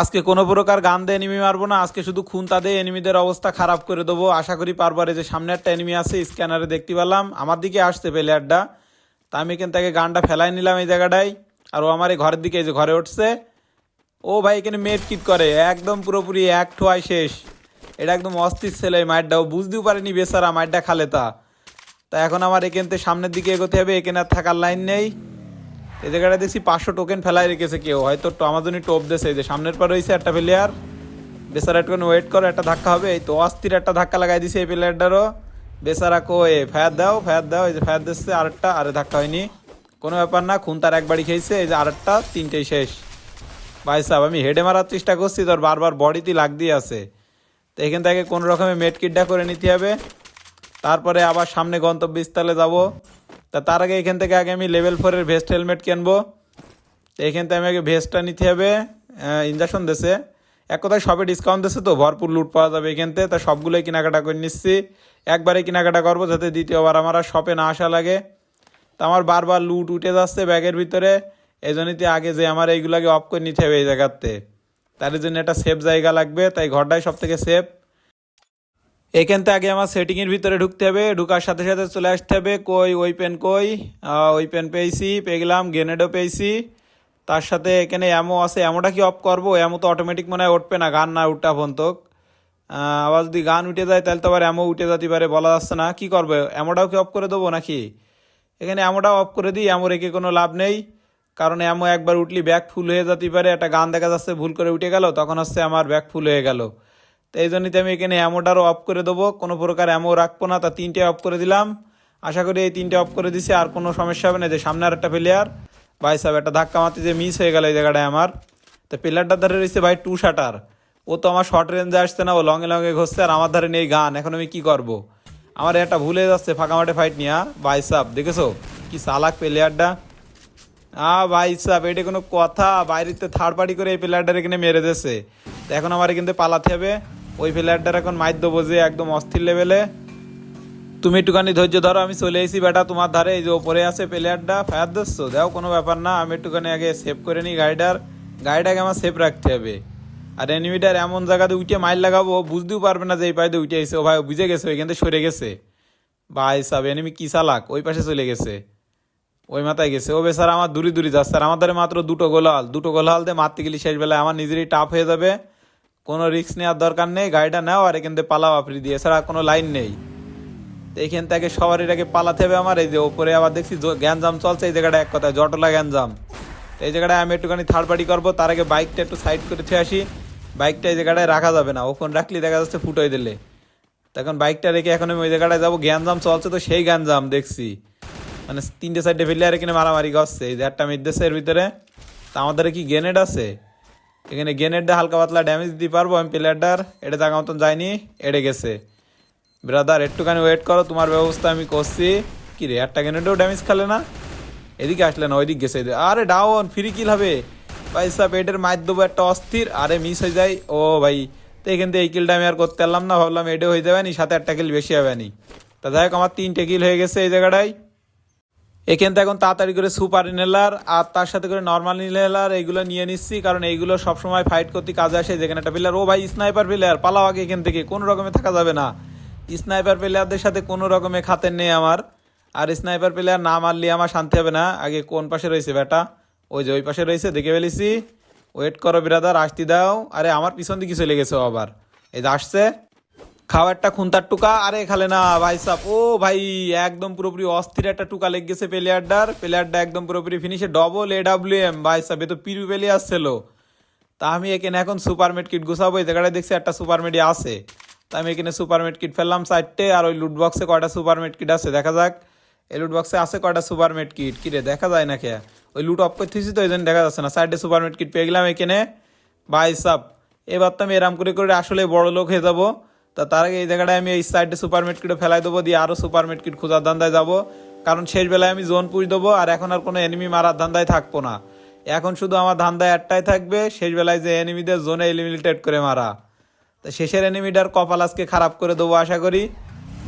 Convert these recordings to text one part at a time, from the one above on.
আজকে কোনো প্রকার গান দিয়ে এনিমি মারবো না, আজকে শুধু খুনতা দিয়ে এনিমিদের অবস্থা খারাপ করে দেবো। আশা করি পারবার যে সামনে একটা এনিমি আছে স্ক্যানারে দেখতে পেলাম। আমার দিকে আসছে প্লেয়ারটা তা আমি এখান থেকে গানটা ফেলাই নিলাম এই জায়গাটায়। আর ও আমার এই ঘরের দিকে এই যে ঘরে উঠছে। ও ভাই এখানে মেট কিট করে। একদম পুরোপুরি এক ঠোয়াই শেষ। এটা একদম অস্থির ছেলে মায়েরটা ও বুঝতেও পারেনি বেচারা মাইটটা খালে তা। তা এখন আমার এখান থেকে সামনের দিকে এগোতে হবে, এখানে আর থাকার লাইন নেই। এই জায়গাটা দেখছি পাঁচশো টোকেন ফেলাই রেখেছে কেউ। হয়তো আমাজনই টোপ দেছে এই যে সামনের পর রয়েছে একটা প্লেয়ার বেচারা একটুখানি ওয়েট করো, একটা ধাক্কা হবে। এই তো অস্থির একটা ধাক্কা লাগাই দিছে এই প্লেয়ারটারও বেচারা কো এ ফায়ার দাও ফায়ার দাও। এই যে ফায়ার দিচ্ছে, আরেকটা, আরে ধাক্কা হয়নি। কোনো ব্যাপার না, খুন তার একবারই খেয়েছে। এই যে আরেকটা, তিনটেই শেষ। ভাই সাহেব, আমি হেডে মারার চেষ্টা করছি, তোর বারবার বডিতে লাগ দিয়ে আছে। তো এখান থেকে কোনো রকমের কিটটা করে নিতে হবে। তারপরে আবার সামনে গন্তব্যস্থলে যাব। তা তার আগে এখান থেকে আগে আমি লেভেল ফোরের ভেস্ট হেলমেট কিনবো। এখান থেকে আমাকে ভেস্টটা নিতে হবে ইঞ্জেকশন দেছে। এক কথায় সবে ডিসকাউন্ট দিচ্ছে তো, ভরপুর লুট পাওয়া যাবে এখান থেকে। তা সবগুলোই কেনাকাটা করে নিচ্ছি। একবারে কেনাকাটা করব যাতে দ্বিতীয়বার আমার আর শপে না আসা লাগে। তো আমার বারবার লুট উঠে যাচ্ছে ব্যাগের ভিতরে। এই আগে যে আমার এইগুলোকে অফ করে নিতে হবে এই জায়গাতে। তার জন্য একটা সেফ জায়গা লাগবে, তাই ঘরটাই সব থেকে সেফ এখান থেকে আগে আমার সেটিংয়ের ভিতরে ঢুকতে হবে, ঢুকার সাথে সাথে চলে আসতে হবে, কই, ওই পেন কই? ওই পেন পেয়েছি, পেয়ে গেলাম গ্রেনেডও পেয়েছি। তার সাথে এখানে অ্যামো আছে অ্যামোটা কি অফ করব? অ্যামো তো অটোমেটিক মনে হয় উঠবে না, গান না উঠা পর্যন্ত। আবার যদি গান উঠে যায়, তাহলে তো আবার অ্যামো উঠে যেতে পারে, বলা যাচ্ছে না। কি করবে? অ্যামোটাও কি অফ করে দেবো নাকি? এখানে অ্যামোটাও অফ করে দিই অ্যামো রেখে কোনো লাভ নেই। কারণ অ্যামো একবার উঠলি ব্যাগ ফুল হয়ে যেতে পারে। একটা গান দেখা যাচ্ছে, ভুল করে উঠে গেল, তখন হচ্ছে আমার ব্যাগ ফুল হয়ে গেল। তো এই জন্যই আমি এখানে অ্যামোটারও অফ করে দেবো। কোনো প্রকার অ্যামো রাখব না, তা তিনটে অফ করে দিলাম। আশা করি এই তিনটে অফ করে দিছি, আর কোনো সমস্যা হবে না। যে সামনে আর একটা প্লেয়ার ভাই সাহেব, একটা ধাক্কা মারতে যে মিস হয়ে গেল এই জায়গাটায় আমার। তো প্লেয়ারটার ধারে রয়েছে ভাই টু শাটার ও তো আমার শর্ট রেঞ্জে আসছে না, ও লঙে লঙে ঘষছে আর আমার ধারে নেই গান। এখন আমি কি করব। আমার একটা ভুলে যাচ্ছে, ফাঁকা মাঠে ফাইট নিয়া ভাই সাহেব, দেখেছ? কি সালাক প্লেয়ারটা আ, ভাই সাহেব, এটা কোনো কথা। বাইরেতে থার্ড পার্টি করে এই প্লেয়ারটার এখানে মেরে দিয়েছে। তো এখন আমার কিন্তু পালাতে হবে। ওই প্লেয়ারটার এখন মাইর দেবো যে একদম অস্থির লেভেলে তুমি একটুখানি ধৈর্য ধরো, আমি চলে এসেছি বেটা তোমার ধারে। এই যে ওপরে আছে প্লেয়ারটা ফায়ার দিচ্ছ দেখো কোনো ব্যাপার না, আমি একটুখানি আগে সেভ করে নিই গাড়িটার। গাড়িটাকে আমার সেভ রাখতে হবে। আর এনিমিটার এমন জায়গাতে উঠে মাইল লাগাবো বুঝতেও পারবে না যে এই পায়ে উঠে এসে ও ভাই বুঝে গেছে ওইখান থেকে সরে গেছে। ভাই সাহেব এনিমি কী চালাক? ওই পাশে চলে গেছে। ওই মাথায় গেছে। ও বেচারা আমার দূরে দূরে যাচ্ছে। আর আমার ধারে মাত্র দুটো গোলাল। দুটো গোলাল দিয়ে মারতে গেলে শেষ বেলায় আমার নিজেরই টাফ হয়ে যাবে। কোনো রিস্ক নেওয়ার দরকার নেই, গাড়িটা নাও আর এখান থেকে পালাও আপনি দিয়ে এছাড়া কোনো লাইন নেই। তো এইখান থেকে সবারই আগে পালাতে হবে আমার, এই যে ওপরে আবার দেখছি গ্যাঞ্জাম চলছে, এই জায়গাটা এক কথায়, জটলা গ্যাঞ্জাম। তো এই জায়গাটায় আমি একটুখানি থার্ড পার্টি করব, তার আগে বাইকটা একটু সাইড করে থুয়ে আসি। বাইকটা এই জায়গাটায় রাখা যাবে না ওখান রাখলে দেখা যাচ্ছে ফুটোই দিলে। তখন বাইকটা রেখে এখন আমি ওই জায়গাটায় যাব, গ্যাঞ্জাম চলছে তো সেই গ্যাঞ্জাম দেখছি। মানে তিনটে সাইডে ফেলে আর এখানে মারামারি করছে, এই যে একটা মিদ্দেছে এর ভিতরে। তা আমাদের কি গ্রেনেড আছে? এখানে দিয়ে হালকা পাতলা ড্যামেজ দিতে পারব, আমি প্লেয়ারটার এটা জায়গা মতন যায়নি, এড়ে গেছে। ব্রাদার একটুখানি ওয়েট করো, তোমার ব্যবস্থা আমি করছি। কি রে, একটা গ্রেনেডও ড্যামেজ খেলে না? এদিকে আসলে না, ওইদিক গেছে আরে ডাউন ফ্রি কিল হবে। ভাই সাহেব এটার মার দেবো, একটা অস্থির। আরে মিস হয়ে যায়। ও ভাই, তো এখান থেকে এই কিলটা আমি আর করতে পারলাম না, ভাবলাম এডে হয়ে যাবে নি, সাথে একটা কিল বেশি হবে নি। তা যাই হোক, আমার তিনটে কিল হয়ে গেছে এই জায়গাটায়। এখান থেকে এখন তাড়াতাড়ি করে সুপার ইনহেলার আর তার সাথে করে নর্মাল ইনহেলার এইগুলো নিয়ে নিচ্ছি, কারণ এইগুলো সবসময় ফাইট করতে কাজে আসে। যেখানে একটা প্লেয়ার ও ভাই স্নাইপার প্লেয়ার পালাও আগে এখান থেকে, কোনো রকমে থাকা যাবে না। স্নাইপার প্লেয়ারদের সাথে কোনো রকমে খাতের নেই আমার। আর স্নাইপার প্লেয়ার না মারলে আমার শান্তি হবে না। আগে কোন পাশে রয়েছে বেটা ওই যে ওই পাশে রয়েছে, দেখে ফেলেছি। ওয়েট করো বিরাদার আসতে দাও। আরে, আমার পিছন দিকে চলে গেছে আবার। এই আসছে। খাবারটা খুন্তার টুকা, আরে খালে না ভাই সাপ ও ভাই, একদম পুরোপুরি অস্থির একটা টুকা লেগে গেছে প্লেয়ারটার প্লেয়ারটা একদম পুরোপুরি ফিনিশে ডবল এ ডাব্লিউ এম ভাই সাপ এ তো পিরু পেলে আসছিল। তা আমি এখানে এখন সুপার মেড কিট গুছাবো, এই জায়গাটায় দেখছি একটা সুপার মেডি আছে। তা আমি এখানে সুপার মেড কিট ফেললাম সাইডটে আর ওই লুট বক্সে কয়টা সুপার মেড কিট আছে, দেখা যাক। এই লুট বক্সে আছে কয়টা সুপার মেড কিট কিরে, দেখা যায় না কে ওই লুট অফ করতেছি তো, এই জন্য দেখা যাচ্ছে না। সাইডে সুপার মেড কিট পেয়ে গেলাম এখানে। ভাই সাপ এবার তো আমি এরাম করে করে আসলে বড় লোক হয়ে যাব। তা তার আগে এই জায়গাটায় আমি এই সাইডে সুপার কিটও ফেলাই দেবো, দিয়ে আরও সুপার মেড কিট খোঁজার ধান্দায় যাব। কারণ শেষ বেলায় আমি জোন পুষ দেবো, আর এখন আর কোনো এনিমি মারার ধান্দায় থাকব না। এখন শুধু আমার ধান্দায় একটাই থাকবে, শেষ বেলায় যে এনিমিদের জোনে এলিমিনেটেড করে মারা। তা শেষের এনিমিটার কপাল আজকে খারাপ করে দেবো আশা করি।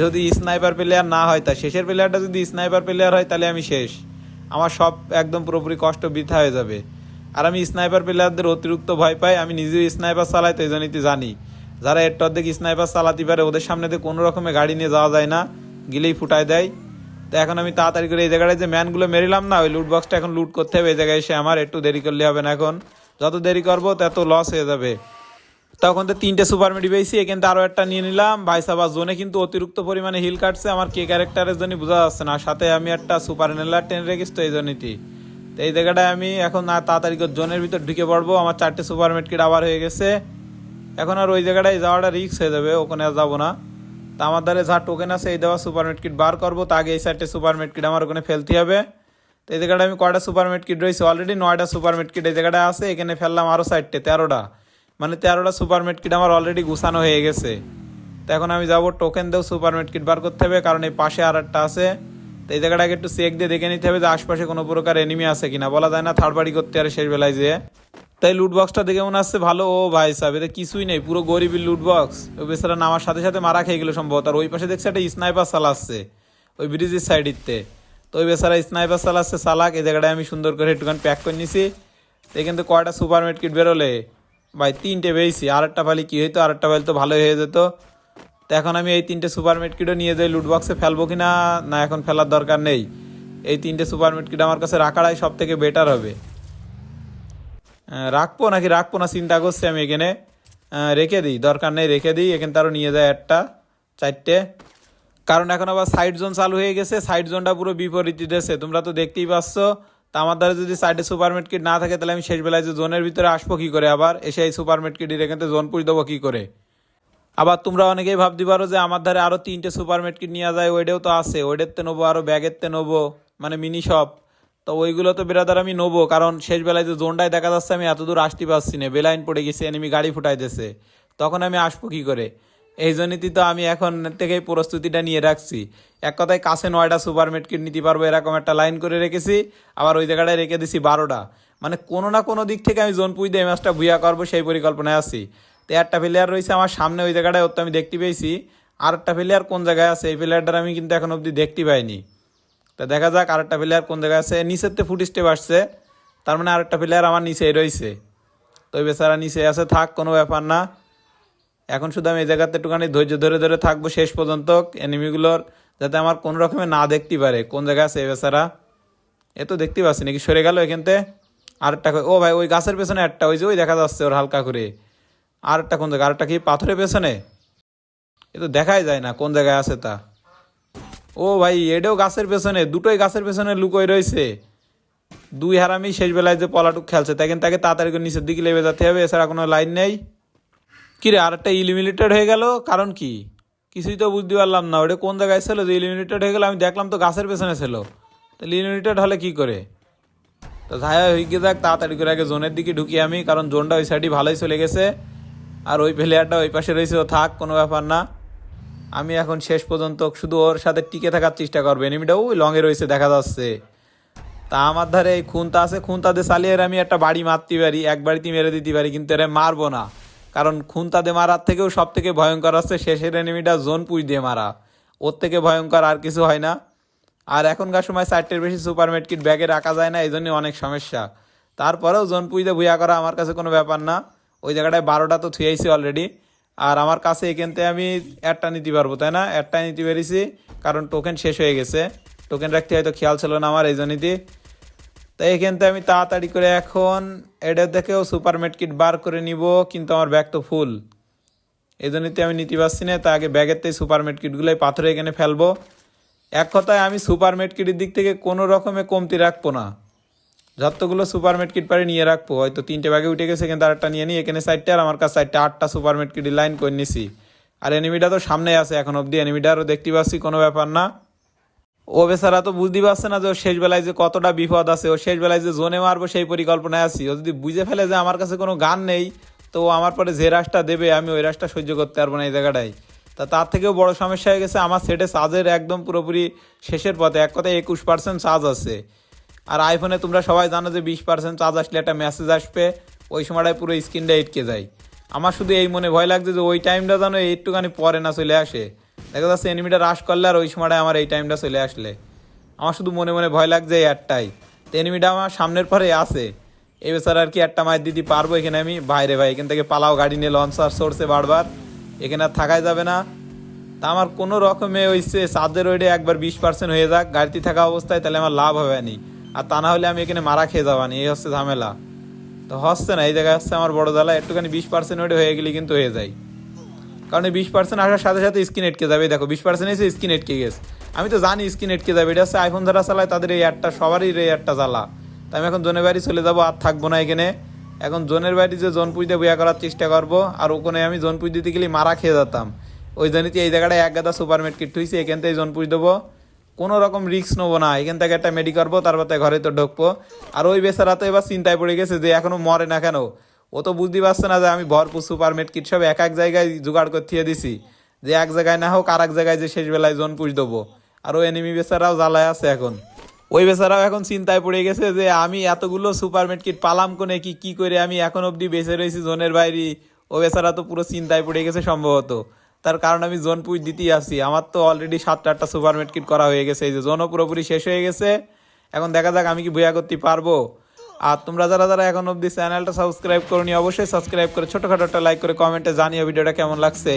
যদি স্নাইপার প্লেয়ার না হয়, তা শেষের প্লেয়ারটা যদি স্নাইপার প্লেয়ার হয়, তাহলে আমি শেষ। আমার সব একদম পুরোপুরি কষ্ট বৃথা হয়ে যাবে। আর আমি স্নাইপার প্লেয়ারদের অতিরিক্ত ভয় পাই, আমি নিজেও স্নাইপার চালাই, তো এই জন্যই জানি। যারা এর অর্ধেক স্নাইপার চালাতে পারে, ওদের সামনে দিয়ে কোনো রকমের গাড়ি নিয়ে যাওয়া যায় না, গিলেই ফুটায় দেয়। তো এখন আমি তাড়াতাড়ি করে এই জায়গাটায় যে ম্যানগুলো মেরিলাম না, ওই লুট বক্সটা এখন লুট করতে হবে, এই জায়গায় এসে আমার একটু দেরি করলে হবে না এখন। যত দেরি করব, তত লস হয়ে যাবে। তখন তো তিনটে সুপার মেডি পেয়েছি, এখান আরও একটা নিয়ে নিলাম। ভাই সাবা জোনে কিন্তু অতিরিক্ত পরিমাণে হিল কাটছে, আমার কে ক্যারেক্টারের জন্য বোঝা যাচ্ছে না। সাথে আমি একটা সুপার নেলার টেন রেখেছি তো এই জন্যই। তো এই জায়গাটায় আমি এখন তাড়াতাড়ি জোনের ভিতর ঢুকে পড়ব। আমার চারটে সুপার মেডকিট আবার হয়ে গেছে। এখন আর ওই জায়গাটায় যাওয়াটা রিস্ক হয়ে যাবে, ওখানে আর যাব না। তা আমার দ্বারা যা টোকেন আছে, এই দেওয়া সুপার কিট বার করব, তা আগে এই চারটে সুপার কিট আমার ওখানে ফেলতে হবে। তো এই জায়গাটা আমি কয়টা সুপার কিট রয়েছে? অলরেডি নয়টা সুপার কিট এই জায়গাটা আছে, এখানে ফেললাম আরও চারটে, তেরোটা। মানে তেরোটা সুপার কিট আমার অলরেডি গুছানো হয়ে গেছে। তো এখন আমি যাব টোকেন দেও সুপার কিট বার করতে হবে, কারণ এই পাশে আর একটা আছে। তো এই জায়গাটাকে একটু চেক দিয়ে দেখে নিতে হবে যে আশপাশে কোনো প্রকার এনিমি আছে কিনা। বলা যায় না থার্ড পার্টি করতে আরে শেষ বেলায় যেয়ে। তাই লুট বক্সটা দেখে মনে আসছে ভালো। ও ভাই সাহেব, এটা কিছুই নেই, পুরো গরিবের লুট বক্স ওই বেচারা নামার সাথে সাথে মারা খেয়ে গেলো সম্ভবত। আর ওই পাশে দেখছে একটা স্নাইপার চালাচ্ছে ওই ব্রিজের সাইডিতে তো। ওই বেচারা স্নাইপার চালাচ্ছে চালাক, এই জায়গাটায় আমি সুন্দর করে একটুখানি প্যাক করে নিছি। তো কিন্তু কয়টা সুপার কিট বেরোলে? ভাই, তিনটে পেয়েছি আর একটা ফালি কী হইতো? আর একটা ফালি তো ভালোই হয়ে যেত। তো এখন আমি এই তিনটে সুপার কিটও নিয়ে যাই লুট বক্সে ফেলব কি না না এখন ফেলার দরকার নেই। এই তিনটে সুপার কিট আমার কাছে রাখাটাই সব থেকে বেটার হবে। রাখব নাকি রাখব না চিন্তা করছি আমি এখানে। রেখে দিই, দরকার নেই, রেখে দিই, এখানে তারও নিয়ে যায় একটা, চারটে। কারণ এখন আবার সাইড জোন চালু হয়ে গেছে সাইড জোনটা পুরো বিপরীত দিতেছে। তোমরা তো দেখতেই পাচ্ছ, তা আমার দ্বারা যদি সাইডে সুপার কিট না থাকে, তাহলে আমি শেষ বেলায় যে জোনের ভিতরে আসব কী করে আবার? এসে এই সুপার কিট এখান জোন পুষ দেবো কী করে? আবার তোমরা অনেকেই ভাবতে পারো যে আমার ধারে আরও তিনটে সুপার কিট নিয়ে যায়, ওইটাও তো আছে, ওইটার তে নেব, আরও ব্যাগের তে নেব মানে মিনি শপ তো ওইগুলো তো বেরাদার আমি নেব, কারণ শেষ বেলায় যে জোনটায় দেখা যাচ্ছে আমি এত দূর আসতে পারছি না, বেলাইন পড়ে গেছি এনিমি গাড়ি ফুটাইতেছে। তখন আমি আসব কী করে? এই জন্যই তো আমি এখন থেকেই প্রস্তুতিটা নিয়ে রাখছি। এক কথায় কাছে নয়টা সুপার কিট নিতে পারব এরকম একটা লাইন করে রেখেছি, আবার ওই জায়গাটায় রেখে দিছি বারোটা। মানে কোনো না কোনো দিক থেকে আমি জোন পুই দিয়ে ম্যাচটা ভুইয়া করব সেই পরিকল্পনায় আছি। তো একটা প্লেয়ার রয়েছে আমার সামনে ওই জায়গাটায়, ওর তো আমি দেখতে পেয়েছি। আর একটা প্লেয়ার কোন জায়গায় আছে? এই প্লেয়ারটার আমি কিন্তু এখন অবধি দেখতে পাইনি। তা দেখা যাক আরেকটা প্লেয়ার কোন জায়গায় আছে। নিচের তে ফুট স্টেপ আসছে। তার মানে আরেকটা প্লেয়ার আমার নিচেই রয়েছে। তো ওই বেচারা নিচে আছে, থাক, কোনো ব্যাপার না। এখন শুধু আমি এই জায়গাতে একটুখানি ধৈর্য ধরে ধরে থাকব শেষ পর্যন্ত এনিমিগুলোর যাতে আমার কোনো রকমে না দেখতে পারে কোন জায়গায় আছে বেচারা। এ তো দেখতে পাচ্ছি নাকি, সরে গেল এখানতে আরেকটা ও ভাই, ওই গাছের পেছনে একটা, ওই যে ওই দেখা যাচ্ছে ওর হালকা করে। আরেকটা কোন জায়গায়, আরেকটা কি পাথরের পেছনে? এ তো দেখাই যায় না কোন জায়গায় আছে তা। ও ভাই এটাও গাছের পেছনে, দুটোই গাছের পেছনে লুকোয় রয়েছে। দুই হারামি শেষ বেলায় যে পলাটুক খেলছে তাই তাকে তাড়াতাড়ি করে নিচের দিকে লেবে যেতে হবে, এছাড়া কোনো লাইন নেই। কিরে আর একটা ইলিমিনেটেড হয়ে গেল? কারণ কি? কিছুই তো বুঝতে পারলাম না, ওটা কোন জায়গায় ছিল যে ইলিমিনেটেড হয়ে গেল? আমি দেখলাম তো গাছের পেছনে ছিল। তাহলে ইলিমিনেটেড হলে কি করে? তো যাই হয়ে গিয়ে যাক, তাড়াতাড়ি করে আগে জোনের দিকে ঢুকি আমি, কারণ জোনটা ওই সাইডে ভালোই চলে গেছে। আর ওই প্লেয়ারটা ওই পাশে রয়েছে থাক, কোনো ব্যাপার না। আমি এখন শেষ পর্যন্ত শুধু ওর সাথে টিকে থাকার চেষ্টা করব। এনিমিটা ওই লঙে রয়েছে, দেখা যাচ্ছে। তা আমার ধারে এই খুনতা আছে খুনতাতে চালিয়ে আমি একটা বাড়ি মারতে পারি, এক বাড়িতে মেরে দিতে পারি, কিন্তু এরা মারবো না। কারণ খুনতাতে মারার থেকেও সব থেকে ভয়ঙ্কর হচ্ছে শেষের এনিমিটা জোন পুষ দিয়ে মারা। ওর থেকে ভয়ঙ্কর আর কিছু হয় না। আর এখনকার সময় চারটের বেশি সুপার কিট ব্যাগে রাখা যায় না এই জন্য অনেক সমস্যা। তারপরেও জোন পুইতে ভুয়া করা আমার কাছে কোনো ব্যাপার না। ওই জায়গাটায় বারোটা তো থুয়েছি অলরেডি আর আমার কাছে এখানতে আমি একটা নিতে পারব, তাই না? একটাই নিতে পেরেছি, কারণ টোকেন শেষ হয়ে গেছে। টোকেন রাখতে হয়তো খেয়াল ছিল না আমার, এই জন্যই তাই এখানতে আমি তাড়াতাড়ি করে এখন এটা দেখেও সুপার কিট বার করে নিব, কিন্তু আমার ব্যাগ তো ফুল এই জন্যই আমি নিতে পারছি না, তা আগে ব্যাগের থেকে সুপার কিটগুলোই পাথরে এখানে ফেলব। এক কথায় আমি সুপার কিটের দিক থেকে কোনো রকমে কমতি রাখব না। যতগুলো সুপার কিট পারে নিয়ে রাখব। হয়তো তিনটে ব্যাগে উঠে গেছে, কিন্তু আরেকটা নিয়ে নিই। এখানে সাইডটা আর আমার কাছে সাইডটা। আটটা সুপার কিট লাইন করে নিছি। আর এনিমিটা তো সামনে আছে এখন অবধি। এনিমিটারও দেখতে পাচ্ছি, কোনো ব্যাপার না। ও বেচারা তো বুঝতে পারছে না যে ওর শেষ বেলায় যে কতটা বিপদ আছে। ও শেষ বেলায় যে জোনে মারবো সেই পরিকল্পনায় আছি। ও যদি বুঝে ফেলে যে আমার কাছে কোনো গান নেই, তো ও আমার পরে যে রাশটা দেবে, আমি ওই রাশটা সহ্য করতে পারব না এই জায়গাটায়। তা তার থেকেও বড় সমস্যা হয়ে গেছে। আমার সেটে চার্জের একদম পুরোপুরি শেষের পথে। এক কথায় একুশ পার্সেন্ট চার্জ আছে। আর আইফোনে তোমরা সবাই জানো যে বিশ পার্সেন্ট চার্জ আসলে একটা মেসেজ আসবে, ওই সময়টায় পুরো স্ক্রিনটা ইটকে যায়। আমার শুধু এই মনে ভয় লাগছে যে ওই টাইমটা যেন একটুখানি পরে না চলে আসে। দেখা যাচ্ছে এনিমিটা রাশ করলে আর ওই সময়টায় আমার এই টাইমটা চলে আসলে। আমার শুধু মনে মনে ভয় লাগছে এই একটাই তো এনিমিটা আমার সামনের পরে আছে। এই বেচার আর কি একটা মায়ের দিদি পারব এখানে আমি? বাইরে ভাই, এখান থেকে পালাও, গাড়ি নিয়ে লঞ্চ আর সরছে বারবার। এখানে আর থাকাই যাবে না। তা আমার কোনো রকমে হইছে চাঁদের ওইডে একবার বিশ পার্সেন্ট হয়ে যাক। গাড়িতে থাকা অবস্থায় তাহলে আমার লাভ হবে না। আর তা না হলে আমি এখানে মারা খেয়ে যাবানি, এই হচ্ছে ঝামেলা। তো হচ্ছে না, এই জায়গায় হচ্ছে আমার বড় জ্বালা, একটুখানি বিশ পার্সেন্ট ওইডে হয়ে গেলে কিন্তু হয়ে যায়। কারণ এই বিশ পার্সেন্ট আসার সাথে সাথে স্ক্রিন এটকে যাবে। দেখো, বিশ পার্সেন্ট এসে স্ক্রিন এটকে গেছে। আমি তো জানি স্ক্রিন এটকে যাবে, এটা হচ্ছে আইফোন যারা চালায় তাদের এই একটা সবারই এই একটা জ্বালা। তাই আমি এখন জোনের বাড়ি চলে যাব, আর থাকব না এখানে। এখন জোনের বাড়ি যে জোন পুজতে বইয়া করার চেষ্টা করব, আর ওখানে আমি জোন পুজ দিতে গেলে মারা খেয়ে যেতাম। ওই জন্যই এই জায়গাটায় এক গাদা সুপার কিট হয়েছে এখান থেকে জোন পুজ দেবো। কোনো রকম রিস্ক নেব না। এখান থেকে একটা মেডি করব, তারপর তাই ঘরে তো ঢুকবো। আর ওই বেচারা তো এবার চিন্তায় পড়ে গেছে যে এখনও মরে না কেন? ও তো বুঝতে পারছে না যে আমি ভরপুর সুপার কিট সব এক এক জায়গায় জোগাড় করে থিয়ে দিছি। যে এক জায়গায় না হোক আর এক জায়গায় যে শেষ বেলায় জোন পুষ দেবো। আর ওই এনিমি বেচারাও জ্বালায় আছে এখন। ওই বেচারাও এখন চিন্তায় পড়ে গেছে যে আমি এতগুলো সুপার কিট পালাম কোনে কি কি করে আমি এখন অবধি বেঁচে রয়েছি জোনের বাইরে? ও বেচারা তো পুরো চিন্তায় পড়ে গেছে সম্ভবত। তার কারণ আমি জোন পুজ দিতেই আসি আমার তো অলরেডি সাতটা আটটা সুপার মেটকিট করা হয়ে গেছে, এই যে জোনও পুরোপুরি শেষ হয়ে গেছে। এখন দেখা যাক আমি কি বইয়া করতে পারব। আর তোমরা যারা যারা এখন অব্দি চ্যানেলটা সাবস্ক্রাইব করনি, অবশ্যই সাবস্ক্রাইব করে ছোটোখাটো একটা লাইক করে কমেন্টে জানিও ভিডিওটা কেমন লাগছে।